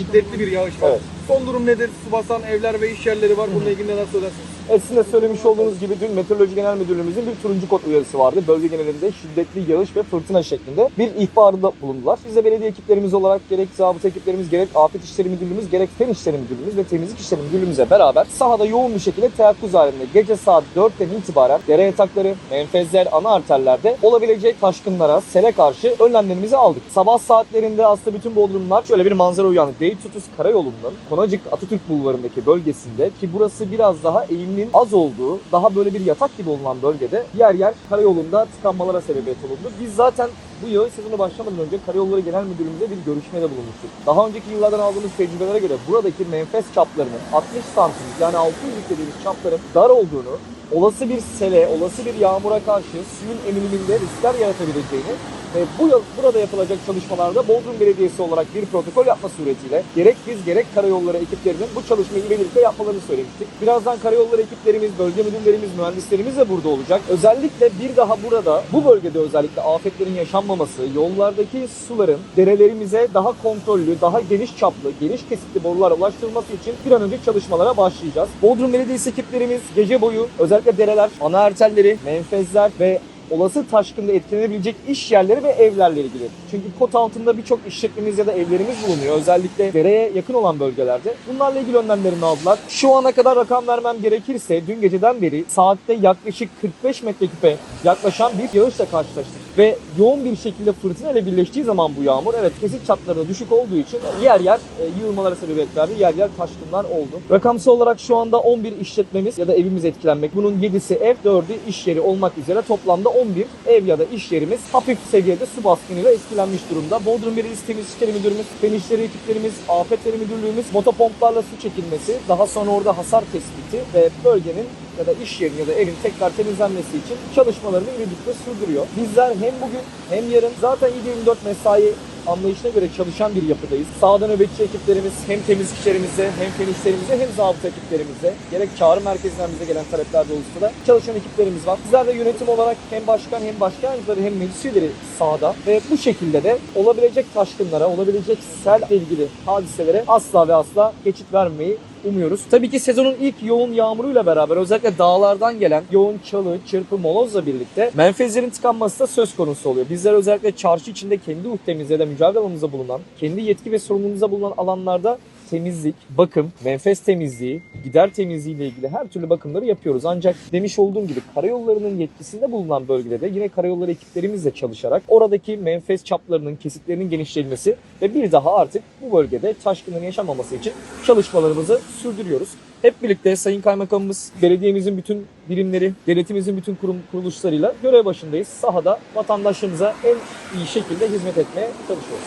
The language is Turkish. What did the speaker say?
şiddetli bir yağış var. Evet. Son durum nedir? Su basan evler ve iş yerleri var. Bununla ilgili neler söylersiniz? Evet sizin de söylemiş olduğunuz gibi dün Meteoroloji Genel Müdürlüğümüzün bir turuncu kod uyarısı vardı. Bölge genelinde şiddetli yağış ve fırtına şeklinde bir ihbarda bulundular. Biz de belediye ekiplerimiz olarak gerek zabıta ekiplerimiz, gerek Afet İşleri Müdürlüğümüz, gerek Fen İşleri Müdürlüğümüz ve Temizlik İşleri Müdürlüğümüzle beraber sahada yoğun bir şekilde teyakkuz halinde gece saat 4'ten itibaren dere yatakları, menfezler, ana arterlerde olabilecek taşkınlara, sele karşı önlemlerimizi aldık. Sabah saatlerinde aslında bütün Bodrumlar şöyle bir manzara uyandı. Deytutus Karayolu'nun Konacık Atatürk Bulvarı'ndaki bölgesinde ki burası biraz daha eğimli az olduğu, daha böyle bir yatak gibi olunan bölgede yer yer karayolunda tıkanmalara sebebiyet olundu. Biz zaten bu yağış sezonu başlamadan önce Karayolları Genel Müdürlüğümüze bir görüşmede bulunmuştuk. Daha önceki yıllardan aldığımız tecrübelere göre buradaki menfez çaplarının 60 santim yani 600 dediğimiz çapların dar olduğunu, olası bir sele, olası bir yağmura karşı suyun emiliminde riskler yaratabileceğini ve bu yıl burada yapılacak çalışmalarda Bodrum Belediyesi olarak bir protokol yapma suretiyle gerek biz gerek karayolları ekiplerinin bu çalışmayı birlikte yapmalarını söylemiştik. Birazdan karayolları ekiplerimiz, bölge müdürlerimiz, mühendislerimiz de burada olacak. Özellikle bir daha burada bu bölgede özellikle afetlerin yaşanmaması, yollardaki suların derelerimize daha kontrollü, daha geniş çaplı, geniş kesitli borular ulaştırılması için bir an önce çalışmalara başlayacağız. Bodrum Belediyesi ekiplerimiz gece boyu özellikle dereler, ana arterleri, menfezler ve olası taşkında etkilenebilecek iş yerleri ve evlerle ilgili. Çünkü kot altında birçok işletmemiz ya da evlerimiz bulunuyor. Özellikle dereye yakın olan bölgelerde. Bunlarla ilgili önlemlerini aldılar. Şu ana kadar rakam vermem gerekirse dün geceden beri saatte yaklaşık 45 metreküpe yaklaşan bir yağışla karşılaştık. Ve yoğun bir şekilde fırtına ile birleştiği zaman bu yağmur evet kesit çapları da düşük olduğu için yer yer e, yığılmalara sebebiyet verdi. Yer yer taşkınlar oldu. Rakamsal olarak şu anda 11 işletmemiz ya da evimiz etkilenmek. Bunun 7'si ev, 4'ü iş yeri olmak üzere toplamda 11 ev ya da iş yerimiz hafif seviyede su baskınıyla etkilenmiş durumda. Bodrum Belediyesi Temiz İşleri Müdürümüz, Fen İşleri ekiplerimiz, Afetleri Müdürlüğümüz motopomplarla su çekilmesi, daha sonra orada hasar tespiti ve bölgenin ya da iş yerin ya da evin tekrar temizlenmesi için çalışmalarını birlikte sürdürüyor. Bizler hem bugün hem yarın zaten 7-24 mesai anlayışına göre çalışan bir yapıdayız. Sağda nöbetçi ekiplerimiz hem temizlikçilerimize hem fen işlerimize hem zabıta ekiplerimize gerek çağrı merkezinden bize gelen talepler da çalışan ekiplerimiz var. Bizler de yönetim olarak hem başkan hem başkan hem meclis üyeleri sahada ve bu şekilde de olabilecek taşkınlara, olabilecek sel ilgili hadiselere asla ve asla geçit vermeyi umuyoruz. Tabii ki sezonun ilk yoğun yağmuruyla beraber özellikle dağlardan gelen yoğun çalı, çırpı, molozla birlikte menfezlerin tıkanması da söz konusu oluyor. Bizler özellikle çarşı içinde kendi uhtemizde de mücadele alanımızda bulunan, kendi yetki ve sorumluluğumuzda bulunan alanlarda temizlik, bakım, menfez temizliği, gider temizliği ile ilgili her türlü bakımları yapıyoruz. Ancak demiş olduğum gibi karayollarının yetkisinde bulunan bölgede de yine karayolları ekiplerimizle çalışarak oradaki menfez çaplarının, kesitlerinin genişletilmesi ve bir daha artık bu bölgede taşkınlığın yaşanmaması için çalışmalarımızı sürdürüyoruz. Hep birlikte Sayın Kaymakamımız, belediyemizin bütün birimleri, devletimizin bütün kurum kuruluşlarıyla görev başındayız. Sahada vatandaşlarımıza en iyi şekilde hizmet etmeye çalışıyoruz.